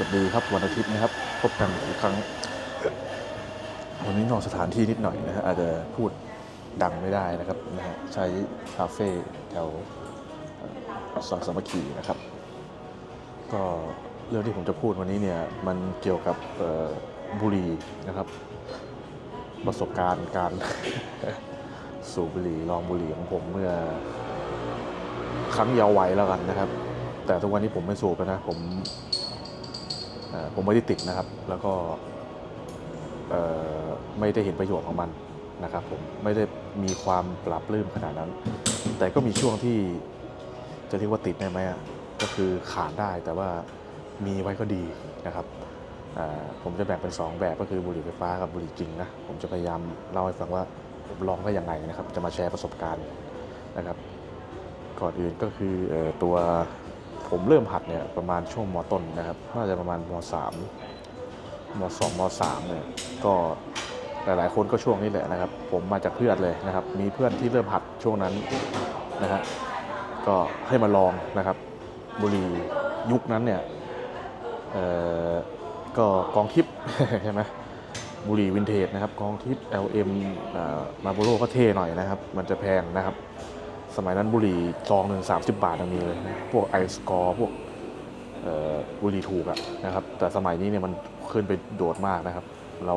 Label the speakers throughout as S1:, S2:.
S1: วัสดีครับวันอาทิตย์นะครับ พบกันอีกครั้ง วันนี้นอกสถานที่นิดหน่อยนะฮะอาจจะพูดดังไม่ได้นะครับนะฮะใช้คาเฟ่แถวเอ่อซอยสามัคคีนะครับ ก็เรื่องที่ผมจะพูดวันนี้เนี่ย มันเกี่ยวกับบุหรี่นะครับ ประสบการณ์การสูบบุหรี่ลองบุหรี่ของผมเมื่อ ครั้งเยาว์วัยแล้วกันนะครับ แต่ทุกวันนี้ผมไม่สูบแล้วนะผม ผมไม่ได้ติดนะครับ แล้วก็ไม่ได้เห็นประโยชน์ของมันนะครับผมไม่ได้มีความปรับปลื้มขนาดนั้น แต่ก็มีช่วงที่จะเรียกว่าติดได้ไหมก็คือขาดได้แต่ว่ามีไว้ก็ดีนะครับผมจะแบ่งเป็น 2 แบบก็คือบุหรี่ไฟฟ้ากับบุหรี่จริงนะผมจะพยายามเล่าให้ฟังว่าผมลองได้อยังไงนะครับ จะมาแชร์ประสบการณ์นะครับก่อนอื่นก็คือออตัว ผมเริ่มหัดเนี่ยประมาณช่วงมต้นนะครับ น่าจะประมาณมสามมสองมสามเนี่ยก็หลายๆ คนก็ช่วงนี้แหละนะครับ ผมมาจากเพื่อนเลยนะครับ มีเพื่อนที่เริ่มหัดช่วงนั้นนะฮะก็ให้มาลองนะครับ บุรียุคนั้นเนี่ยเอ่อก็กองทิพย์ใช่ไหมบุรีวินเทจนะครับกองทิพย์ LM มาโบโรก็เท่หน่อยนะครับ มันจะแพงนะครับ สมัยนั้นบุหรี่ซองหนึ่งสามสิบบาทยังมีเลย พวกไอสกอร์พวกบุหรี่ถูกอะนะครับ แต่สมัยนี้เนี่ยมันขึ้นไปโดดมากนะครับ เรา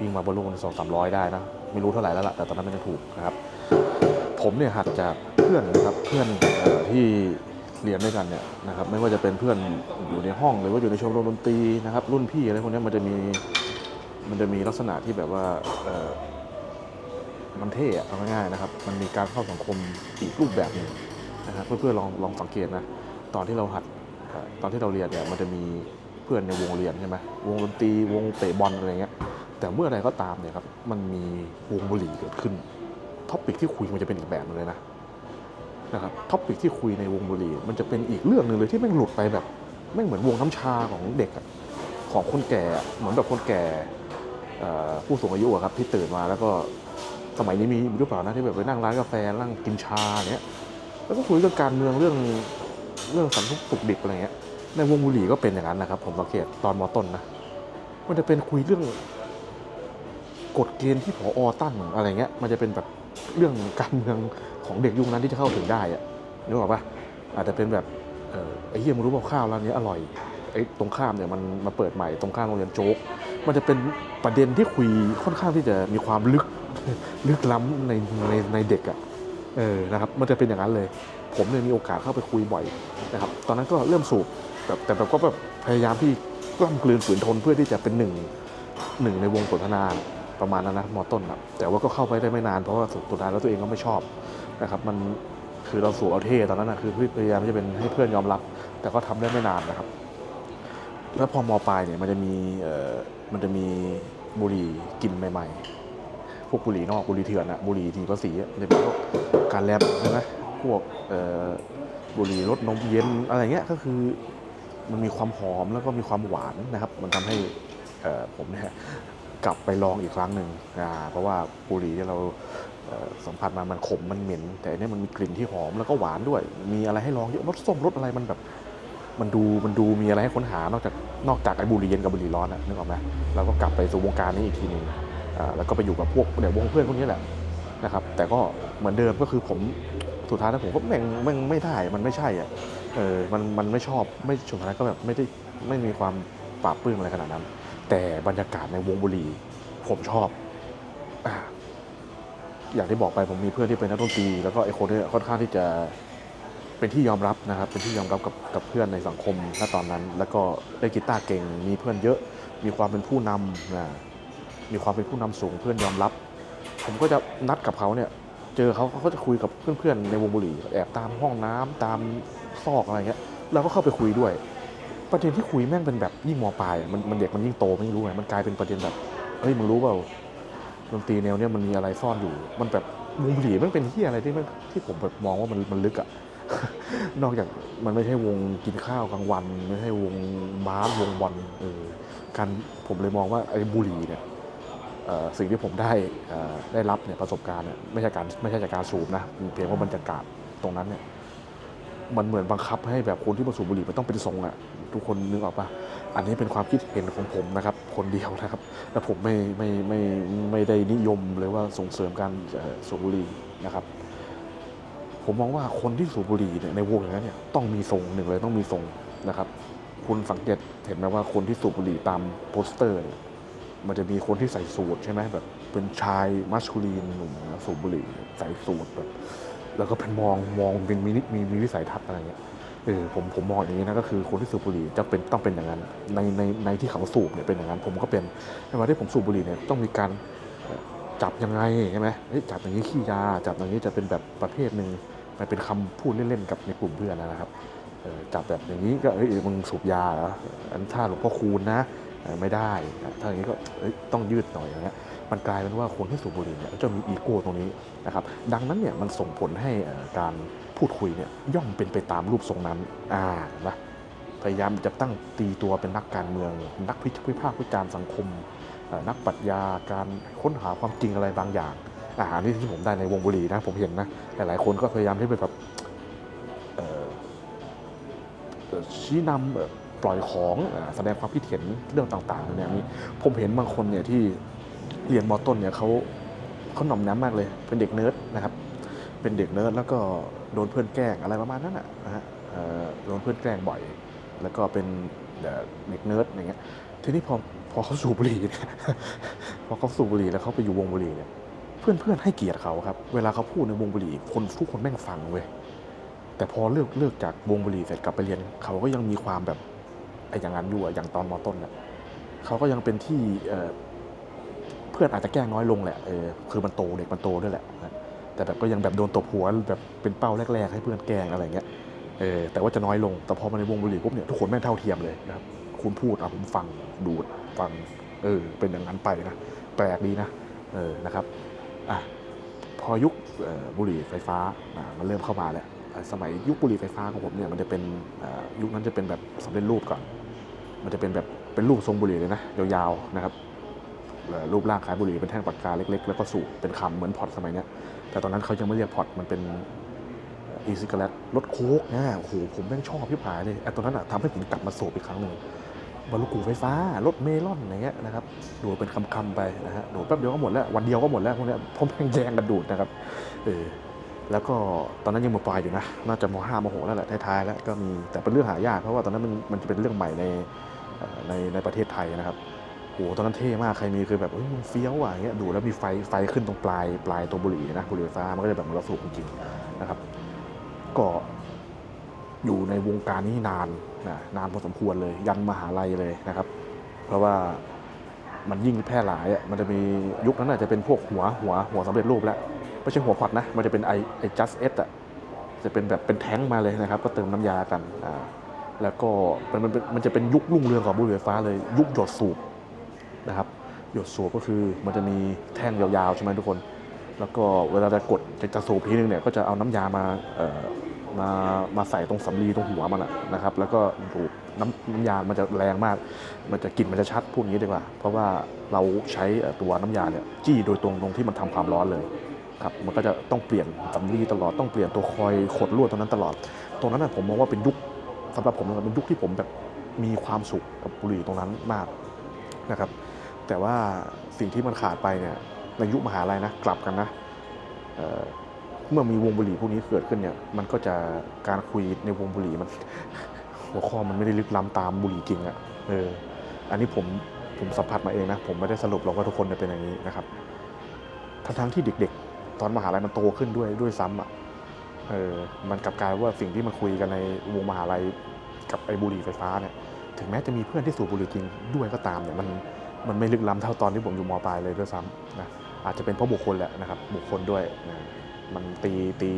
S1: วิ่งมาบนโลกสองสามร้อยได้นะ ไม่รู้เท่าไหร่แล้วล่ะ แต่ตอนนั้นมันยังถูกนะครับ ผมเนี่ยหัดจากเพื่อนนะครับ เพื่อนออที่เรียนด้วยกันเนี่ยนะครับ ไม่ว่าจะเป็นเพื่อนอยู่ในห้องหรือว่าอยู่ในชมรมดนตรีนะครับ รุ่นพี่อะไรพวกนี้มันจะมี มันจะมีลักษณะที่แบบว่า มันเท่อะเอาง่ายๆนะครับ มันมีการเข้าสังคมอีกรูปแบบหนึ่งนะครับเพื่อนๆลองลองสังเกตนะ ตอนที่เราหัดตอนที่เราเรียนเนี่ยมันจะมีเพื่อนในวงเรียนใช่ไหมวงดนตรีวงเตะบอลอะไรเงี้ยแต่เมื่อใดก็ตามเนี่ยครับมันมีวงบุหรี่เกิดขึ้นท็อปิกที่คุยมันจะเป็นอีกแบบนึงเลยนะนะครับท็อปิกที่คุยในวงบุหรี่มันจะเป็นอีกเรื่องหนึ่งเลยที่แม่งหลุดไปแบบแม่งเหมือนวงน้ำชาของเด็กอะของคนแก่อะเหมือนแบบคนแก่ผู้สูงอายุครับที่ตื่นมาแล้วก็ สมัยนี้มีหรือเปล่านะที่แบบไปนั่งร้านกาแฟนั่งกินชาเนี้ยแล้วก็คุยเรื่องการเมืองเรื่องเรื่องสันทุกสุกดิบอะไรเงี้ยในวงบุหรี่ก็เป็นอย่างนั้นนะครับ ผมสังเกตตอนมต้นนะมันจะเป็นคุยเรื่องกฎเกณฑ์ที่ผออตั้งอะไรเงี้ย มันจะเป็นแบบเรื่องการเมืองของเด็กยุคนั้นที่จะเข้าถึงได้อะนึกออกปะอาจจะเป็นแบบไอ้เหี้ยมึงรู้เปล่าข้าวร้านนี้อร่อยไอ้ตรงข้ามเนี่ยมันมาเปิดใหม่ตรงข้ามโรงเรียนโจ๊ก มันจะเป็นประเด็นที่คุยค่อนข้างที่จะมีความลึก ลึกล้ำในในในเด็กอะ่ะเออนะครับมันจะเป็นอย่างนั้นเลย ผมเนี่ยมีโอกาสเข้าไปคุยบ่อยนะครับตอนนั้นก็เริ่มสูบแบบแต่แบบก็แบบพยายามที่กล้ำกลืนฝืนทนเพื่อที่จะเป็นหนึ่งหนึ่งในวงสนทนาประมาณนั้นนะมอต้นนะแต่ว่าก็เข้าไปได้ไม่นานเพราะว่าสุดท้ายแล้วตัวเองก็ไม่ชอบนะครับมันคือเราสูบเอาเท่ตอนนั้นนะคือพยายามจะเป็นให้เพื่อนยอมรับ แต่ก็ทำได้ไม่นานนะครับ แล้วพอมปลายเนี่ยมันจะมีเอ่อมันจะมีบุหรี่กลินใหม่ ๆ พวกบุหรี่นอกบุหรี่เถื่อนอะบุหรี่ทีภาษีอะจะเป็นพวกการแลบใช่ไหมพวกเอ่อบุหรี่รสนมเย็นอะไรเงี้ยก็คือมันมีความหอมแล้วก็มีความหวานนะครับ มันทำให้ผมเนี่ยกลับไปลองอีกครั้งหนึ่งเพราะว่าบุหรี่ที่เราสัมผัสมามันขมมันเหม็น แต่เนี่ยมันมีกลิ่นที่หอมแล้วก็หวานด้วย มีอะไรให้ลองเยอะรสส้มรสอะไรมันแบบ มันดูมันดูมีอะไรให้ค้นหานอกจากนอกจากไอ้บุหรี่เย็นกับบุหรี่ร้อนอะนึกออกไหมเราก็กลับไปสู่วงการนี้อีกทีหนึ่ง แล้วก็ไปอยู่กับพวกเดี๋ยววงเพื่อนพวกนี้แหละนะครับแต่ก็เหมือนเดิมก็คือผมสุดท้ายแล้วผมก็แม่งแม่งไม่ได้มันไม่ใช่อะเออมันมันไม่ชอบไม่สุดท้ายก็แบบไม่ได้ไม่มีความปราบปื้มอะไรขนาดนั้น แต่บรรยากาศในวงบุรีผมชอบอ่าอย่างที่บอกไปผมมีเพื่อนที่เป็นนักดนตรีแล้วก็ไอ้คนนี้ค่อนข้างที่จะเป็นที่ยอมรับนะครับ เป็นที่ยอมรับกับกับเพื่อนในสังคมณตอนนั้น แล้วก็ได้กีตาร์เก่งมีเพื่อนเยอะมีความเป็นผู้นำนะ มีความเป็นผู้นำสูงเพื่อนยอมรับ ผมก็จะนัดกับเขาเนี่ย เจอเขาเขาจะคุยกับเพื่อนๆในวงบุหรี่แอบตามห้องน้ำตามซอกอะไรเงี้ยเราก็เข้าไปคุยด้วย ประเด็นที่คุยแม่งเป็นแบบยิ่งมอปลายมันมันเด็กมันยิ่งโตไม่รู้ไงมันกลายเป็นประเด็นแบบเฮ้ยมึงรู้เปล่าดนตรีแนวเนี้ยมันมีอะไรซ่อนอยู่ มันแบบวงบุหรี่มันเป็นที่อะไรที่มันที่ผมแบบมองว่ามันมันลึกอะนอกจากมันไม่ใช่วงกินข้าวกลางวัน ไม่ใช่วงบาสวงบอลเออการผมเลยมองว่าไอ้บุหรี่เนี่ย สิ่งที่ผมได้ได้รับเนี่ยประสบการณ์เนี่ยไม่ใช่การไม่ใช่จากการสูบนะเพียงว่าบรรยากาศตรงนั้นเนี่ยมันเหมือนบังคับให้แบบคนที่มาสูบบุหรี่มันต้องเป็นทรงอะทุกคนนึกออกปะอันนี้เป็นความคิดเห็นของผมนะครับ คนเดียวนะครับและผมไม่ไม่ไม่ไม่ได้นิยมเลยว่าส่งเสริมการสูบบุหรี่นะครับ ผมมองว่าคนที่สูบบุหรี่เนี่ยในวงอย่างนั้นเนี่ยต้องมีทรงหนึ่งเลยต้องมีทรงนะครับ คุณสังเกตเห็นไหมว่าคนที่สูบบุหรี่ตามโปสเตอร์เนี่ย มันจะมีคนที่ใส่สูทใช่ไหมแบบเป็นชายมัสคูลีนหนุ่มสูบบุหรี่ใส่สูทแบบแล้วก็เป็นมองมองเป็นมินิมีมีวิสัยทัศน์อะไรเงี้ยเออผมผมมองอย่างนี้นะก็คือคนที่สูบบุหรี่จะเป็นต้องเป็นอย่างนั้นในในในที่เขาสูบเนี่ยเป็นอย่างนั้น ผมก็เป็นในวันที่ผมสูบบุหรี่เนี่ยต้องมีการจับยังไงใช่ไหมจับอย่างนี้ขี้ยาจับอย่างนี้จะเป็นแบบประเภทหนึ่งมันเป็นคำพูดเล่นๆกับในกลุ่มเพื่อนนะครับจับแบบอย่างนี้ก็เอ้ยมึงสูบยาเหรออันถ้าหลวงพ่อคูณนะ ไม่ได้ถ้าอย่างนี้ก็ต้องยืดหน่อยอย่างเงี้ยมันกลายเป็นว่าคนที่สูบบุหรี่เนี่ยจะมีอีโก้ตรงนี้นะครับดังนั้นเนี่ยมันส่งผลให้การพูดคุยเนี่ยย่อมเป็นไปตามรูปทรงนั้นอ่านะพยายามจะตั้งตีตัวเป็นนักการเมือง นักพิพากษ์วิจารณ์สังคม นักปรัชญาการค้นหาความจริงอะไรบางอย่างอาหารที่ที่ผมได้ในวงบุหรี่นะ ผมเห็นนะ หลายๆคนก็พยายามที่ไปแบบชี้นำเอ่อ ปล่อยของอแสดงความคิดเห็นเรื่องต่างๆเนี่ยมีผมเห็นบางคนเนี่ยที่เรียนมอต้นเนี่ยเขาเขาหน่อมน้ำมากเลย เป็นเด็กเนิร์ดนะครับเป็นเด็กเนิร์ดแล้วก็โดนเพื่อนแกล้งอะไรประมาณนั้นนะนะฮะโดนเพื่อนแกล้งบ่อย แล้วก็เป็นเด็กเนิร์ดอย่างเงี้ยทีนี้พอพอเขาสูบบุหรี่เนี่ยพอเขาสูบบุหรี่แล้วเขาไปอยู่วงบุหรี่เนี่ยเพื่อนเพื่อนๆให้เกียรติเขาครับ เวลาเขาพูดในวงบุหรี่คนทุกคนแม่งฟังเว้ยแต่พอเลิกเลิกจากวงบุหรี่เสร็จกลับไปเรียนเขาก็ยังมีความแบบ ไอ้อย่างนั้นอยู่อะอย่างตอนมอต้นน่ะเขาก็ยังเป็นที่เพื่อนอาจจะแกล้งน้อยลงแหละเออคือมันโตเด็กมันโตด้วยแหละแต่แบบก็ยังแบบโดนตบหัวแบบเป็นเป้าแรก ๆ ให้เพื่อนแกล้งอะไรเงี้ยเออแต่ว่าจะน้อยลงแต่พอมาในวงบุหรี่ปุ๊บเนี่ยทุกคนแม่งเท่าเทียมเลยนะครับคุณพูดอะผมฟังดูดฟังเออเป็นอย่างนั้นไปนะแปลกดีนะเออนะครับอะพอยุคบุหรี่ไฟฟ้ามันเริ่มเข้ามาแล้วสมัยยุคบุหรี่ไฟฟ้าของผมเนี่ยมันจะเป็นยุคนั้นจะเป็นแบบสำเร็จรูปก่อน มันจะเป็นแบบเป็นรูปทรงบุหรี่เลยนะยาวๆนะครับเอ่อรูปร่างคล้ายบุหรี่เป็นแท่งปากกาเล็กๆ แล้วก็สูบเป็นคำเหมือนพอร์ตสมัยเนี้ยแต่ตอนนั้นเขายังไม่เรียกพอร์ตมันเป็นอีซิกเลตรถโค้กนะโอ้โหผมแม่งชอบพี่ผายเลยไอ้ตอนนั้นอะทำให้ผมกลับมาสูบอีกครั้งหนึ่งบรรลุกูไฟฟ้ารถเมลอนอะไรเงี้ยนะครับดูดเป็นคำๆไปนะฮะดูดแป๊บเดียวก็หมดแล้ววันเดียวก็หมดแล้วพวกเนี้ยพราะแม่งแยงกันดูดนะครับเออแล้วก็ตอนนั้นยังมปลายอยู่นะ น่าจะมห้ามหกแล้วแหละท้ายๆแล้วก็มีแต่เป็นเรื่องหายากเพราะว่าตอนนั้นมันมันจะเป็นเรื่องใหม่ใน ในในประเทศไทยนะครับโอ้โหตอนนั้นเท่มาก ใครมีคือแบบเฮ้ยมันเฟี้ยวอะอย่างเงี้ยดูแล้วมีไฟไฟขึ้นตรงปลายปลายตัวบุหรี่นะบุหรี่ไฟฟ้ามันก็จะแบบเหมือนราสูบจริงๆนะครับ ก็อยู่ในวงการนี้นานนะนานพอสมควรเลย ยันมหาลัยเลยนะครับ เพราะว่ามันยิ่งแพร่หลายอะมันจะมียุคนั้นอาจจะเป็นพวกหัวหัวหัวสำเร็จรูปแล้วไม่ใช่หัวพอดนะ มันจะเป็นไอไอ just s อะจะเป็นแบบเป็นแท้งมาเลยนะครับ ก็เติมน้ำยากันอ่า แล้วก็มันมันมันจะเป็นยุครุ่งเรืองของบุหรี่ไฟฟ้าเลย ยุคหยดสูบนะครับหยดสูบก็คือมันจะมีแท่งยาวๆใช่ไหมทุกคน แล้วก็เวลาจะกดจะจะสูบทีนึงเนี่ยก็จะเอาน้ำยามาเอ่อมามาใส่ตรงสำลีตรงหัวมันะนะครับ แล้วก็ดูดน้ำน้ำยา มันจะแรงมาก มันจะกลิ่นมันจะชัดพูดงี้ดีกว่า เพราะว่าเราใช้ตัวน้ำยาเนี่ยจี้โดยตรงตรงที่มันทำความร้อนเลยครับมันก็จะต้องเปลี่ยนสำลีตลอดต้องเปลี่ยนตัวคอยขดลวดตรงนั้นตลอด ตรงนั้นผมมองว่าเป็นยุค สำหรับผมนะเป็นยุคที่ผมแบบมีความสุขกับบุหรี่ตรงนั้นมากนะครับ แต่ว่าสิ่งที่มันขาดไปเนี่ยในยุคมหาลัยนะกลับกันนะเเมื่อมีวงบุหรี่พวกนี้เกิดขึ้นเนี่ยมันก็จะการคุยในวงบุหรี่มัน หัวข้อมันไม่ได้ลึกล้ำตามบุหรี่จริงอะ่ะเอออันนี้ผมผมสัมผัสมาเองนะผมไม่ได้สรุปหรอกว่าทุกคนจะเป็นอย่างนี้นะครับทั้งๆที่เด็ก ๆ ตอนมหาลัยมันโตขึ้นด้วยด้วยซ้ำอะ เออมันกลับกลายว่าสิ่งที่มันคุยกันในวงมหาลัยกับไอ้บุหรี่ไฟฟ้าเนี่ยถึงแม้จะมีเพื่อนที่สูบบุหรี่จริงด้วยก็ตามเนี่ยมันมันไม่ลึกล้ำเท่าตอนที่ผมอยู่มปลายเลยด้วยซ้ำนะอาจจะเป็นเพราะบุคคลแหละนะครับบุคคลด้วยนะมันตีตี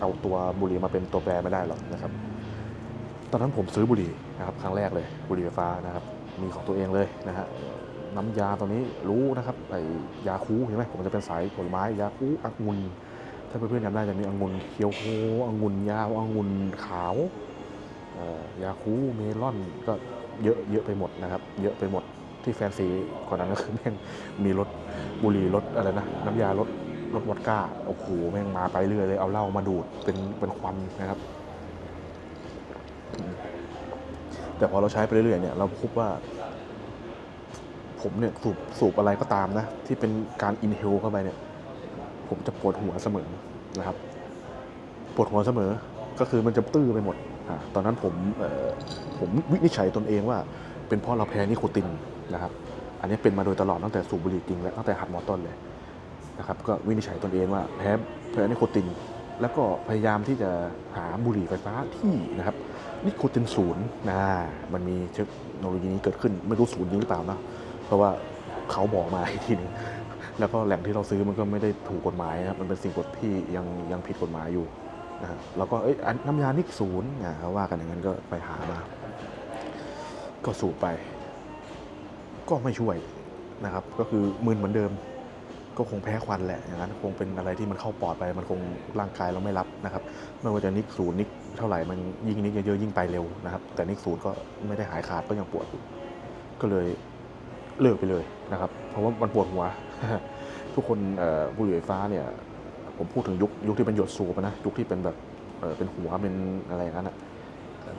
S1: เอาตัวบุหรี่มาเป็นตัวแปรไม่ได้หรอกนะครับ ตอนนั้นผมซื้อบุหรี่นะครับครั้งแรกเลยบุหรี่ไฟฟ้านะครับมีของตัวเองเลยนะฮะน้ำยาตัวนี้รู้นะครับไอ้ยาคูเห็นไหมผมจะเป็นสายผลไม้ยาคูองุ่น ถ้าเพื่อนๆจำได้จะมีองุ่นเขียวโฮองุ่นยาวองุ่นขาวยาคูเมลอนก็เยอะเยอะไปหมดนะครับ เยอะไปหมดที่แฟนซีกว่านั้นก็คือแม่งมีรถบุหรี่รถอะไรนะน้ำยารถรถวอดก้าโอ้โหแม่งมาไปเรื่อยเลยเอาเหล้ามาดูดเป็นเป็นควันนะครับ แต่พอเราใช้ไปเรื่อยๆเนี่ยเราพบว่า ผมเนี่ยสูบสูบอะไรก็ตามนะ ที่เป็นการอินเฮลเข้าไปเนี่ย ผมจะปวดหัวเสมอนะครับ ปวดหัวเสมอก็คือมันจะตื้อไปหมดอตอนนั้นผมผมวินิจฉัยตนเองว่า เป็นเพราะเราแพ้นิโคตินนะครับ อันนี้เป็นมาโดยตลอดตั้งแต่สูบบุหรี่จริงและตั้งแต่หัดมอต้นเลยนะครับ ก็วินิจฉัยตนเองว่าแพ้แพ้นิโคติน แล้วก็พยายามที่จะหาบุหรี่ไฟฟ้าที่นะครับนิโคตินศูนย์นะมันมีเทคโนโลยีนี้เกิดขึ้นไม่รู้ศูนย์จริงหรือเปล่านะเพราะว่าเขาบอกมาอีกทีนึง แล้วก็แหล่งที่เราซื้อมันก็ไม่ได้ถูกกฎหมายนะครับ มันเป็นสิ่งกฎที่ยังยังผิดกฎหมายอยู่นะฮะแล้วก็เอ้ยน้ำยานิกศูนย์อ่าเขาว่ากันอย่างนั้นก็ไปหามา ก็สูบไป ก็ไม่ช่วยนะครับ ก็คือมึนเหมือนเดิม ก็คงแพ้ควันแหละ อย่างนั้นคงเป็นอะไรที่มันเข้าปอดไป มันคงร่างกายเราไม่รับนะครับ ไม่ว่าจะนิกศูนย์นิกเท่าไหร่ มันยิ่งนิกเยอะยิ่งไปเร็วนะครับ แต่นิกศูนย์ก็ไม่ได้หายขาดก็ยังปวดอยู่ ก็เลยเลิกไปเลย นะครับ เพราะว่ามันปวดหัว ทุกคนเอ่อบุหรี่ไฟฟ้าเนี่ย ผมพูดถึงยุคยุคที่เป็นหยดสูบนะ ยุคที่เป็นแบบเเป็นหัวเป็นอะไรอย่างนั้นอะ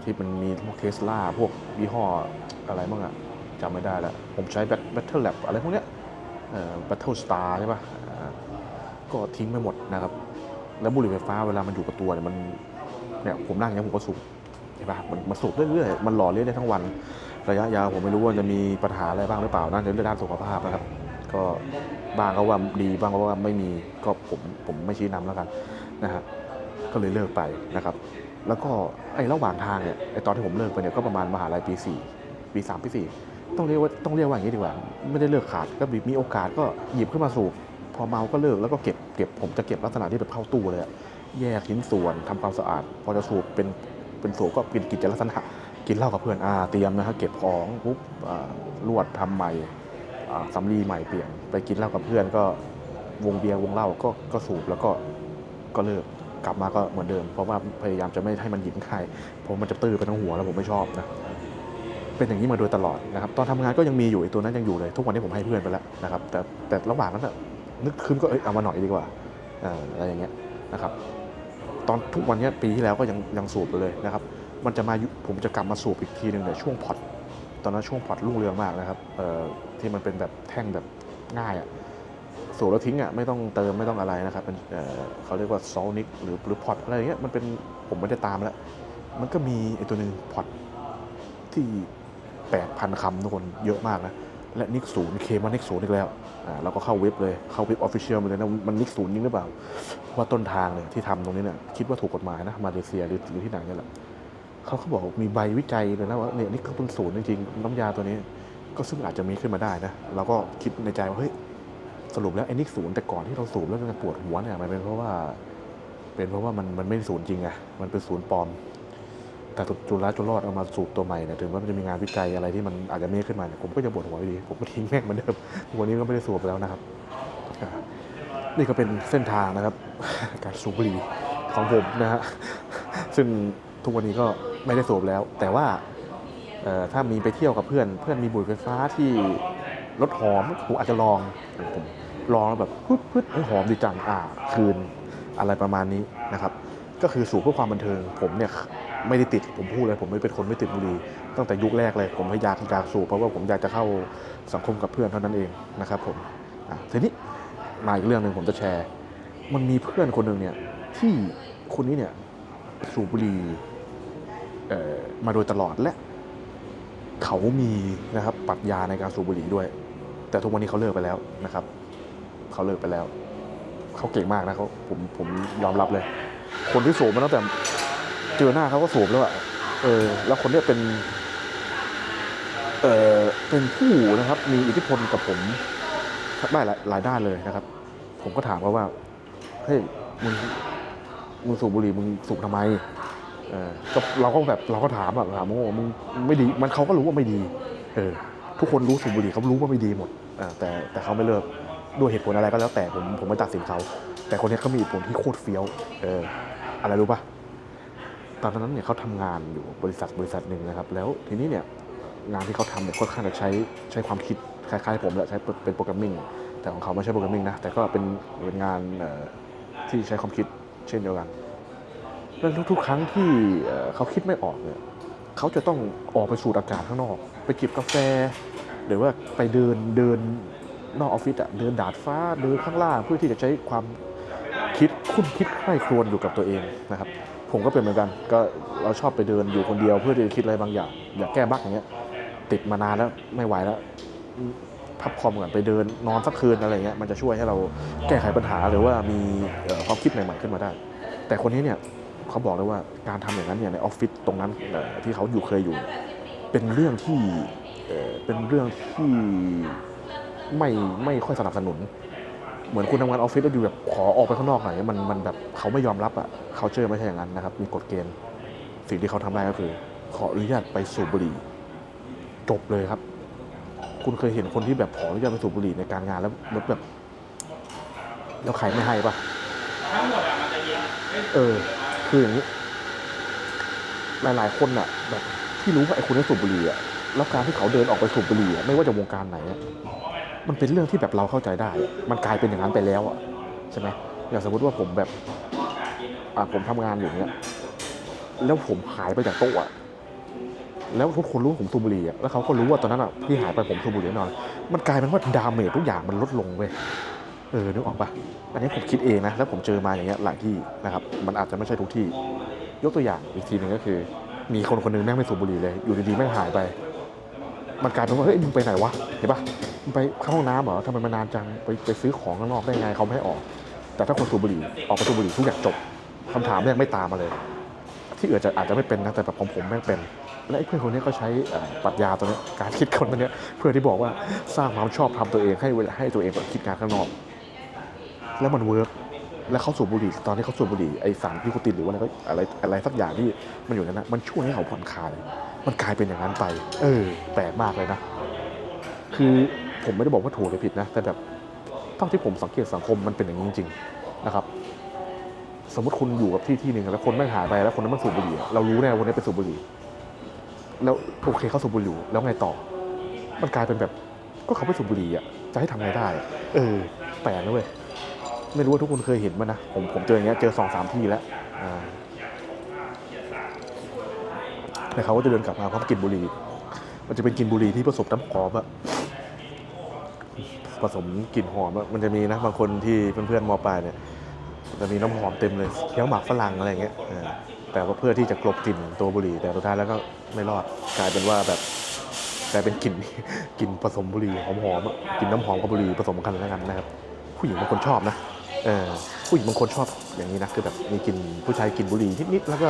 S1: ที่มันมีพวกเทสลาพวกยี่ห้ออะไรบ้างอะจำไม่ได้แล้ว ผมใช้แบตเตอร์แลบอะไรพวกเนี้ยเอ่อ Battle Star ใช่ปะอ่าก็ทิ้งไปหมดนะครับ แล้วบุหรี่ไฟฟ้าเวลามันอยู่กับตัวเนี่ยมันเนี่ยผมนั่งอย่างนี้ยผมก็สูบใช่ปะมันมันสูบเรื่อยๆ มันหล่อเลี้ยงได้ทั้งวัน ระยะยาวผมไม่รู้ว่าจะมีปัญหาอะไรบ้างหรือเปล่าน่าจะเรื่องด้านสุขภาพนะครับ ก็บางก็ว่าดีบางก็ว่าไม่มีก็ผมผมไม่ชี้นำแล้วกันนะฮะก็เลยเลิกไปนะครับ แล้วก็ไอ้ระหว่างทางเนี่ยไอ้ตอนที่ผมเลิกไปเนี่ยก็ประมาณมหาลัยปี4ปี3ปี4ต้องเรียกว่าต้องเรียกว่าอย่างนี้ดีกว่า ไม่ได้เลิกขาดก็มีโอกาสก็หยิบขึ้นมาสูบพอเมาก็เลิกแล้วก็เก็บเก็บผมจะเก็บลักษณะที่แบบเข้าตู้เลยแยกชิ้นส่วนทำความสะอาด พอจะสูบเป็นเป็นสูบก็เป็นกิจลักษณะ กินเหล้ากับเพื่อนอาเตรียมนะฮะเก็บของปุ๊บลวดทำใหม่สำลีใหม่เปลี่ยน ไปกินเหล้ากับเพื่อนก็วงเบียร์วงเหล้าก็ก็สูบแล้วก็ก็เลิกกลับมาก็เหมือนเดิม เพราะว่าพยายามจะไม่ให้มันหยิบใครเพราะมันจะตื้อไปทั้งหัวแล้วผมไม่ชอบนะเป็นอย่างนี้มาโดยตลอดนะครับตอนทำงานก็ยังมีอยู่ไอ้ตัวนั้นยังอยู่เลย ทุกวันนี้ผมให้เพื่อนไปแล้วนะครับ แต่แต่ระหว่างนั้นนึกคืนก็เอ้ยเอามาหน่อยดีกว่าอะไรอย่างเงี้ยนะครับ ตอนทุกวันนี้ปีที่แล้วก็ยังยังสูบอยู่เลยนะครับ มันจะมาผมจะกลับมาสูบอีกทีหนึ่งเนี่ยช่วงพอตตอนนั้นช่วงพอตรุ่งเรืองมากนะครับที่มันเป็นแบบแท่งแบบง่ายอะสูบแล้วทิ้งอะไม่ต้องเติมไม่ต้องอะไรนะครับเป็นเขาเรียกว่าซอลนิกหรือหรือพอตอะไรอย่างเงี้ยมันเป็นผมไม่ได้ตามแล้ว มันก็มีไอตัวหนึ่งพอตที่ 8,000 คำทุกคนเยอะมากนะ และนิกศูนย์เคมานิกศูนย์อีกแล้วอ่าเราก็เข้าเว็บเลยเข้าเว็บออฟฟิเชียลมาเลยนะ มันนิกศูนย์จริงหรือเปล่า ว่าต้นทางเนี่ยที่ทำตรงนี้เนี่ยคิดว่าถูกกฎหมายนะ มาเลเซียหรือหรือที่ไหนเนี่ยแหละ เขาเขาบอกมีใบวิจัยเลยนะว่าเนี่ยนี่คือเป็นศูนย์จริงๆน้ำยาตัวนี้ ก็ซึ่งอาจจะมีขึ้นมาได้นะเราก็คิดในใจว่าเฮ้ยสรุปแล้วไอ้นิกศูนย์แต่ก่อนที่เราสูบแล้วมันปวดหัวเนี่ยมันเป็นเพราะว่า เป็นเพราะว่ามันมันไม่ศูนย์จริงไงมันเป็นศูนย์ปลอม แต่จุฬาจุลรอดเอามาสูบตัวใหม่เนี่ยถึงว่ามันจะมีงานวิจัยอะไรที่มันอาจจะไม่ขึ้นมาเนี่ยผมก็จะปวดหัวอยู่ดี ผมก็ทิ้งแม่งเหมือนเดิมวันนี้ก็ไม่ได้สูบแล้วนะครับ นี่ก็เป็นเส้นทางนะครับ การสูบบุหรี่ของผมนะฮะซึ่งทุกวันนี้ก็ ไม่ได้สูบแล้ว แต่ว่าถ้ามีไปเที่ยวกับเพื่อน เพื่อนมีบุหรี่ไฟฟ้าที่รสหอมผมอาจจะลองผมลองแล้วแบบพึดพึดหอมดีจังอ่าคืนอะไรประมาณนี้นะครับ ก็คือสูบเพื่อความบันเทิง ผมเนี่ยไม่ได้ติดผมพูดเลย ผมไม่เป็นคนไม่ติดบุหรี่ตั้งแต่ยุคแรกเลย ผมพยายามอยากสูบเพราะว่าผมอยากจะเข้าสังคมกับเพื่อนเท่านั้นเองนะครับผมทีนี้มาอีกเรื่องหนึ่งผมจะแชร์ มันมีเพื่อนคนหนึ่งเนี่ยที่คนนี้เนี่ยสูบบุหรี่ มาโดยตลอดและ เขามีนะครับปรัชญาในการสูบบุหรี่ด้วย แต่ทุกวันนี้เขาเลิกไปแล้วนะครับ เขาเลิกไปแล้ว เขาเก่งมากนะเขาผมผมยอมรับเลย คนที่สูบมาตั้งแต่เจอหน้าเขาก็สูบแล้วอะเออ แล้วคนเนี้ยเป็นเออเป็นผู้นะครับ มีอิทธิพลกับผมได้หลายหลายด้านเลยนะครับ ผมก็ถามเขาว่าเฮ้ยมึงมึงสูบบุหรี่มึงสูบทำไม เออก็เราก็แบบเราก็ถามแบบถามว่ามึงไม่ดีมันเขาก็รู้ว่าไม่ดีเออทุกคนรู้สูบบุหรี่เขารู้ว่าไม่ดีหมดอ่าแต่แต่เขาไม่เลิกด้วยเหตุผลอะไรก็แล้วแต่ผมผมไม่ตัดสินเขา แต่คนนี้เขามีผลที่โคตรเฟี้ยวเอออะไรรู้ปะตอนนั้นเนี่ยเขาทำงานอยู่บริษัทบริษัทหนึ่งนะครับ แล้วทีนี้เนี่ยงานที่เขาทำเนี่ยค่อนข้างจะใช้ใช้ความคิดคล้ายๆผมแหละใช้เป็นโปรแกรมมิ่งแต่ของเขาไม่ใช่โปรแกรมมิ่งนะแต่ก็เป็นเป็นงานที่ใช้ความคิดเช่นเดียวกัน แล้วทุกครั้งที่เขาคิดไม่ออกเนี่ยเขาจะต้องออกไปสูดอากาศข้างนอก ไปจิบกาแฟ หรือว่าไปเดินเดินนอกออฟฟิศอะเดินดาดฟ้าเดินข้างล่างเพื่อที่จะใช้ความคิดคุ้นคิดใคร่ครวญอยู่กับตัวเองนะครับ ผมก็เป็นเหมือนกันก็เราชอบไปเดินอยู่คนเดียวเพื่อที่จะคิดอะไรบางอย่าง อยากแก้บั๊กอย่างเงี้ยติดมานานแล้วไม่ไหวแล้วพับคอมก่อนไปเดินนอนสักคืนอะไรเงี้ยมันจะช่วยให้เราแก้ไขปัญหาหรือว่ามีความคิดใหม่ๆขึ้นมาได้ แต่คนนี้เนี่ย เขาบอกเลยว่าการทำอย่างนั้นเนี่ยในออฟฟิศตรงนั้นเอ่อที่เขาอยู่เคยอยู่ เป็นเรื่องที่เอ่อเป็นเรื่องที่ไม่ไม่ค่อยสนับสนุน เหมือนคุณทำงานออฟฟิศแล้วอยู่แบบขอออกไปข้างนอกหน่อยมันมันแบบเขาไม่ยอมรับอะเขาเจอไม่ใช่อย่างนั้นนะครับ มีกฎเกณฑ์สิ่งที่เขาทำได้ก็คือ ขออนุญาตไปสูบบุหรี่จบเลยครับ คุณเคยเห็นคนที่แบบขออนุญาตไปสูบบุหรี่ในการงานแล้วแล้วแบบแล้วใครไม่ให้ปะเออ คืออย่างนี้ หลายๆคนอะแบบที่รู้ว่าไอ้คนนี้สูบบุหรี่อะแล้วการที่เขาเดินออกไปสูบบุหรี่อะไม่ว่าจะวงการไหนอะมันเป็นเรื่องที่แบบเราเข้าใจได้ มันกลายเป็นอย่างนั้นไปแล้วอะใช่ไหมอย่างสมมติว่าผมแบบอะผมทำงานอยู่เนี้ย แล้วผมหายไปจากโต๊ะอะแล้วทุกคนรู้ผมสูบบุหรี่อะแล้วเขาก็รู้ว่าตอนนั้นอะที่หายไปผมสูบบุหรี่แน่นอน มันกลายเป็นว่าดาเมจทุกอย่างมันลดลงเว้ย เออนึกออกปะอันนี้ผมคิดเองนะ แล้วผมเจอมาอย่างเงี้ยหลายที่นะครับ มันอาจจะไม่ใช่ทุกที่ ยกตัวอย่างอีกทีหนึ่งก็คือ มีคนคนหนึงแม่งไม่สูบบุหรี่เลย อยู่ดีๆแม่งหายไป มันกลายเป็นว่า เฮ้ย มึงไปไหนวะ เห็นปะมึงไปเข้าห้องน้ำเหรอทำไมมานานจัง ไปไปซื้อของข้างนอกได้ไงเขาไม่ให้ออก แต่ถ้าคนสูบบุหรี่ ออกไปสูบบุหรี่ทุกอย่างจบคำถามแม่งไม่ตามมาเลย ที่อื่นจะอาจจะไม่เป็นนะ แต่แบบของผมแม่งเป็น และไอ้เพื่อนคนนี้ก็ใช้ปรัชญาตัวนี้การคิดคนตัวนี้เพื่อที่บอกว่าสร้างความชอบทำตัวเองให้ให้ตัวเองแบบคิดงานข้างนอก แล้วมันเวิร์กแล้วเขาสูบบุหรี่ตอนที่เขาสูบบุหรี่ไอสารนิโคตินหรือว่าอะไรก็อะไรอะไรสักอย่างที่มันอยู่นั้นนะมันช่วยให้เขาผ่อนคลาย มันกลายเป็นอย่างนั้นไป เออแปลกมากเลยนะ คือผมไม่ได้บอกว่าถูกหรือผิดนะ แต่แบบเท่าที่ผมสังเกตสังคมมันเป็นอย่างนี้จริงๆนะครับ สมมติคุณอยู่กับที่ที่หนึ่งแล้วคนไม่หายไปแล้วคนนั้นมันสูบบุหรี่เรารู้แน่วันนี้เป็นสูบบุหรี่แล้วโอเคเขาสูบบุหรี่แล้วไงต่อ มันกลายเป็นแบบก็เขาไปสูบบุหรี่อะจะให้ทำไงได้ เออแปลกนะเว้ย ไม่รู้ว่าทุกคนเคยเห็นมั้ยนะ ผมผมเจออย่างเงี้ยเจอสองสามที่แล้วอ่าแต่เขาก็จะเดินกลับมาพร้อมกลินบุหรี่ มันจะเป็นกลินบุหรี่ที่ผสมน้ำหอมอะผสมกลิ่นหอมอะมันจะมีนะบางคนที่เพื่อนๆมปลายเนี่ยจะมีน้ำหอมเต็มเลยเคี้ยวหมากฝรั่งอะไรอย่างเงี้ยแต่ว่าเพื่อที่จะกลบกลิ่นตัวบุหรี่ แต่สุดท้ายแล้วก็ไม่รอดกลายเป็นว่าแบบกลายเป็นกลิ่นกลิ่นผสมบุหรี่หอมๆอะกลิ่นน้ำหอมกับบุหรี่ผสมกันแล้วกันนะครับ ผู้หญิงบางคนชอบนะ ผู้หญิงบางคนชอบอย่างนี้นะคือแบบมีกลิ่นผู้ชายกลิ่นบุหรี่นิดๆแล้วก็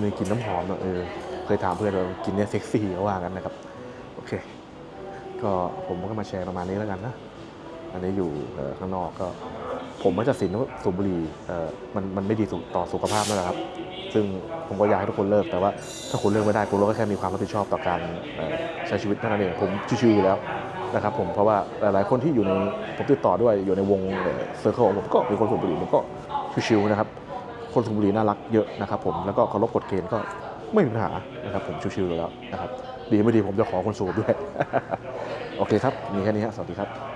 S1: มีกลิ่นน้ำหอมอะเออเคยถามเพื่อนว่ากลิ่นเนี่ยเซ็กซี่เขาว่ากันนะครับ โอเค ก็ผมก็มาแชร์ประมาณนี้แล้วกันนะ อันนี้อยู่ข้างนอกก็ ผมไม่ตัดสินว่าสูบบุหรี่เออมันมันไม่ดีสุต่อสุขภาพนั่นแหละครับ ซึ่งผมก็อยากให้ทุกคนเลิกแต่ว่าถ้าคุณเลิกไม่ได้คุณก็แค่มีความรับผิดชอบต่อการใช้ชีวิตเท่านั้นเองผมชิวๆอแล้ว นะครับผมเพราะว่าหลาย ๆ คนที่อยู่ในผมติดต่อด้วยอยู่ในวงเซอร์เคิลของผมก็มีคนสูบบุหรี่ผมก็ชิวๆนะครับคนสูบบุหรี่น่ารักเยอะนะครับผมแล้วก็เคารพกฎเกณฑ์ก็ไม่มีปัญหานะครับผมชิวๆอยู่แล้วนะครับดีไม่ดีผมจะขอคนสูบด้วย โอเคครับ มีแค่นี้ฮะสวัสดีครับ